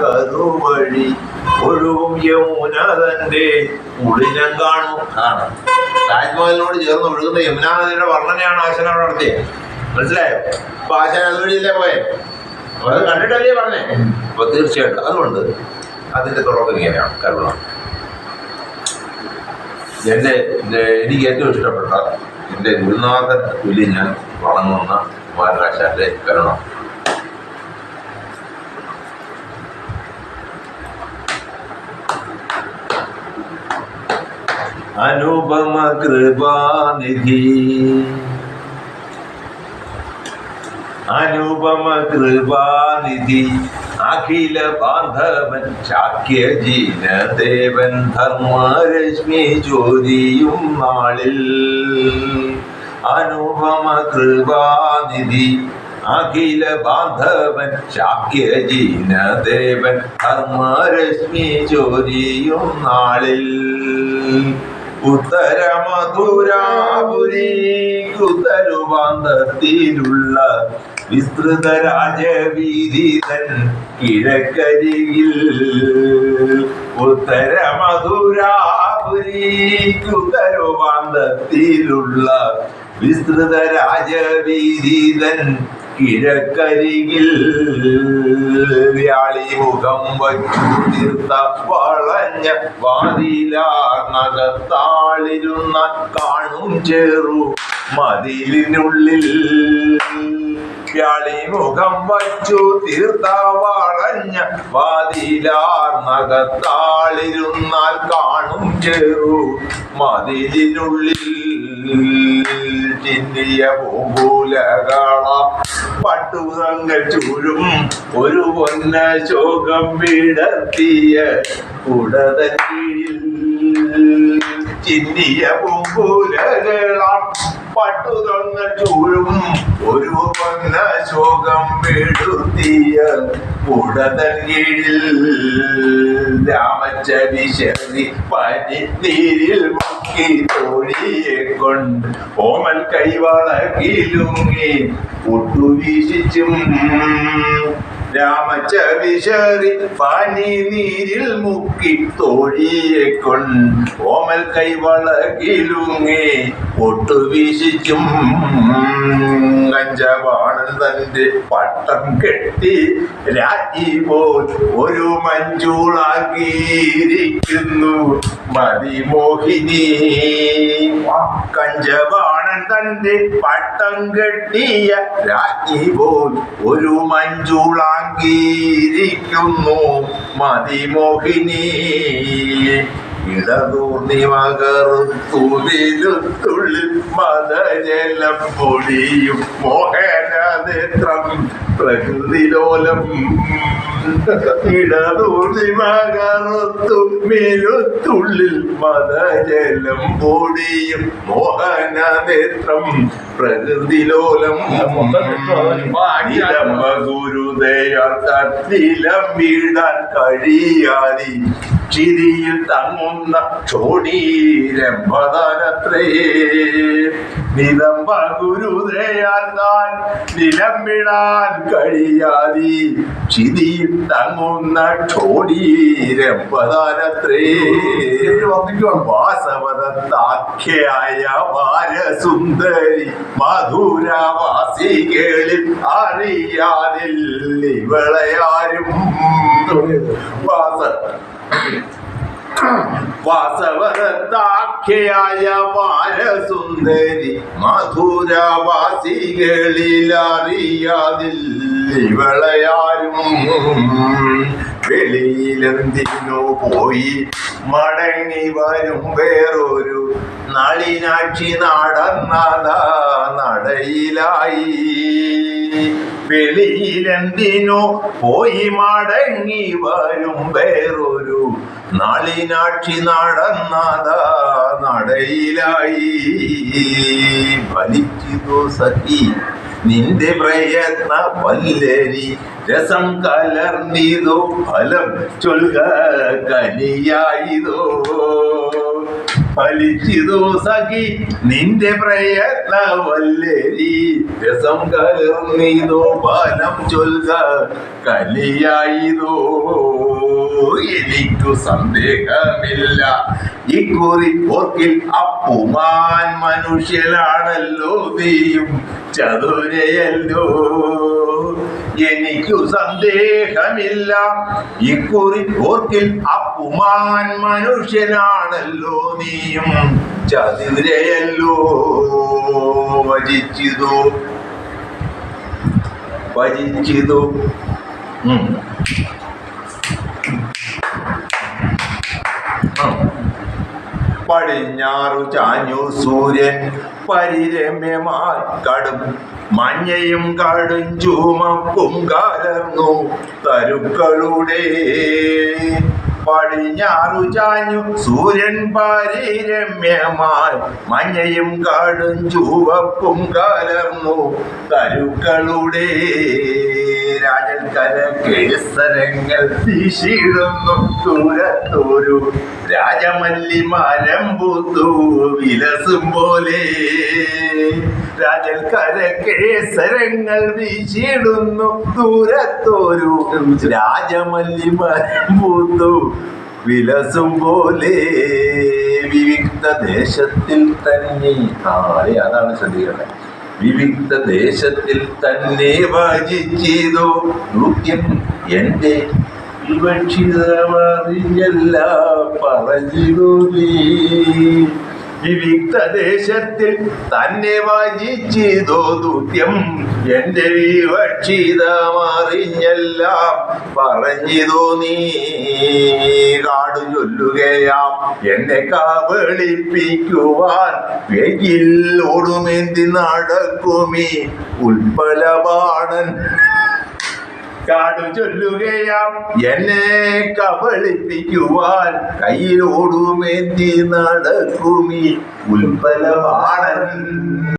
കറുവഴി ഒഴുകും യമുന തന്റെ ഉളിനം കാണും. താജ്മഹലിനോട് ചേർന്ന് ഒഴുകുന്ന യമുനാ നദിയുടെ വർണനയാണ് ആശന അവിടെ നടത്തിയത് മനസ്സിലായോ? അപ്പൊ ആശന അതുവഴിയില്ലേ പോയെ? അത് കണ്ടിട്ടല്ലേ പറഞ്ഞേ? അപ്പൊ തീർച്ചയായിട്ടും അതുകൊണ്ട് അതിന്റെ തുടക്കം ഇങ്ങനെയാണ് കരുണ എന്റെ എനിക്ക് ഏറ്റവും ഇഷ്ടപ്പെട്ട എന്റെ ഗുരുനാഥൻ തുല്യം ഞാൻ വളങ്ങുന്ന കുമാരനാശാന്റെ കരുണ. അനുപമ കൃപാനിധി. അനുപമ കൃപാനിധി. അഖില ബാന്ധവൻ ചാക്യജീന ദേവൻ ധർമ്മരശ്മി ചോരിയും നാളിൽ. അനുപമ കൃപാനിധി. അഖില ബാന്ധവൻ ചാക്യജീന ദേവൻ ധർമ്മരശ്മി ചോരിയും നാളിൽ. ഉത്തര ഉത്തരുവാന്തത്തിലുള്ള വിസ്തൃത രാജവീതിതൻ കിഴക്കരിയിൽ ഉത്തരമധുരാപുരി ഉത്തരുവാന്തത്തിലുള്ള വിസ്തൃത രാജവീതിതൻ കിഴക്കരികിൽ വ്യാളി മുഖം വച്ചു തീർത്ത വളഞ്ഞ വാതിലാർന്നകത്താളിരുന്ന കാണും ചേറു മതിലിനുള്ളിൽ. വ്യാളി മുഖം വച്ചു തീർത്ത വളഞ്ഞ വാതിലാർന്നകത്താളിരുന്നാൽ കാണും ചേറു മതിലിനുള്ളിൽ. ചിന്തിയ പൂങ്കൂലകള പട്ടുതങ്ങൾ ചൂരും ഒരു പൊന്ന ശോകം വിടർത്തിയ ഉടതൻ കീഴിൽ ചിന്തിയ പട്ടുതന്ന ചൂഴും ഒരു വന്ന ശോകം വെടുത്തിയ ഉടതൻ കീഴിൽ. രാമചരിശരി പനിനീരിൽ മുക്കി തോഴിയെ കൊണ്ട് ഓമൽ കൈവള കിലുങ്ങി ഒട്ടുവീശിച്ചും രാമച്ച പാനി നീരിൽ മുക്കി തോഴിയെ കൊണ്ട് ഓമൽ കൈവളകിലുങ്ങേ കിലുങ്ങി ഒട്ടുവീശിച്ചും കഞ്ചവാണൻ തന്റെ പട്ടം കെട്ടി രാജി പോൽ ഒരു മഞ്ചൂളാക്കിയിരിക്കുന്നു മതിമോഹിനി കഞ്ചവാണൻ തന്റെ പട്ടം കെട്ടിയ രാജി പോൽ ഒരു മഞ്ചൂളാക്കിയിരിക്കുന്നു മതിമോഹിനി. ഇടതൂർന്നി മകറുത്തുള്ളിൽ മതജലം പൊടിയും മോഹനനേത്രം പ്രകൃതിലോലം. ഇടതൂർന്നി മകറുത്തുള്ളിൽ മതജലം പൊടിയും മോഹനനേത്രം പ്രകൃതിലോലം. ഇടമ്പ ഗുരുദയാൽ വീടാൻ കഴിയാതി ചിരിയിൽ തങ്ങുന്ന ചോടീരമ്പതരത്രേ നിലമ്പ ഗുരുദയാൽ താൻ നിലമ്പിടാൻ കഴിയാതി ചിരിയിൽ തങ്ങുന്ന ചോടീരമ്പതനത്രേ വാസവദത്താഖ്യായ വാരസുന്ദരി മധുരവാസികളിൽ അറിയാതിൽ ആരും വാസ വാസവദത്താഖ്യയായ അറിയാതിൽ ഇവളയാരും വെളിയിലെന്തിനോ പോയി മടങ്ങി വരും വേറൊരു നളിനാക്ഷി നടന്നത നടയിലായി. വെളിയിലെന്തിനോ പോയി മടങ്ങി വരും വേറൊരു നാളിനാക്ഷി നടന്നതാ നടയിലായി. വലിച്ചിതോ സഖി നിന്റെ പ്രയത്ന വല്ലരി രസം കലർന്നിതോ ഫലം ചൊൽക കനിയായിതോ. ഫലിച്ചിതോ സഖി നിന്റെ പ്രയത്നമല്ലേരി രസം കലർന്നീതോ ഫലം ചൊൽക കലിയായിതോ. എനിക്കു സന്ദേഹമില്ല. ഇക്കുറി ഓർക്കിൽ അപ്പുമാൻ മനുഷ്യനാണല്ലോ നീയും ചതുരയല്ലോ. എനിക്കു സന്ദേഹമില്ല. ഇക്കുറി ഓർക്കിൽ അപ്പുമാൻ മനുഷ്യനാണല്ലോ നീയും. ചതിരയല്ലോ ഉം. ആ. പടിഞ്ഞാറു ചാഞ്ഞു സൂര്യൻ പരിരമ്യമായി കടും. മഞ്ഞയും കാടും ചുമപ്പും കലർന്നു തരുക്കളുടെ പടിഞ്ഞാറു ചാഞ്ഞു സൂര്യൻ പരിരമ്യമായി മഞ്ഞയും കാടും ചുവപ്പും കലർന്നു. തരുക്കളുടെ രാജൽക്കര കേസരങ്ങൾ വീശിടുന്നു ദൂരത്തോരു രാജമല്ലി മരം പൂത്തു. വിലസും പോലെ രാജൽക്കര കേസരങ്ങൾ വീശിടുന്നു ദൂരത്തോരു രാജമല്ലി മരം പൂത്തു. വിലസും പോലെ വിവിക്ത ദേശത്തിൽ തന്നെ ആളെ അതാണ് ശ്രദ്ധിക്കേണ്ടത് വിവിക്ത ദേശത്തിൽ തന്നെ വാചിച്ചു നൃത്യം എന്റെ വിവക്ഷിതമറിഞ്ഞല്ല പറഞ്ഞിടൂ നീ വിവിക്ത ദേശത്തിൽ തന്നെ വാചിച്ചിതോ ദുത്യം എന്റെ വിവക്ഷിതമറിഞ്ഞെല്ലാം പറഞ്ഞിതോ നീ. കാടു ചൊല്ലുകയാം. എന്നെ കബളിപ്പിക്കുവാൻ വെയിൽ ഓടുമെന്തി നടക്കുമീ. ഉൽപ്പലപാടൻ കാടു ചൊല്ലുകയാം എന്നെ കബളിപ്പിക്കുവാൻ കയ്യിലോടുമേന്തി നടക്കുമി. ഉൽപ്പലപാടൻ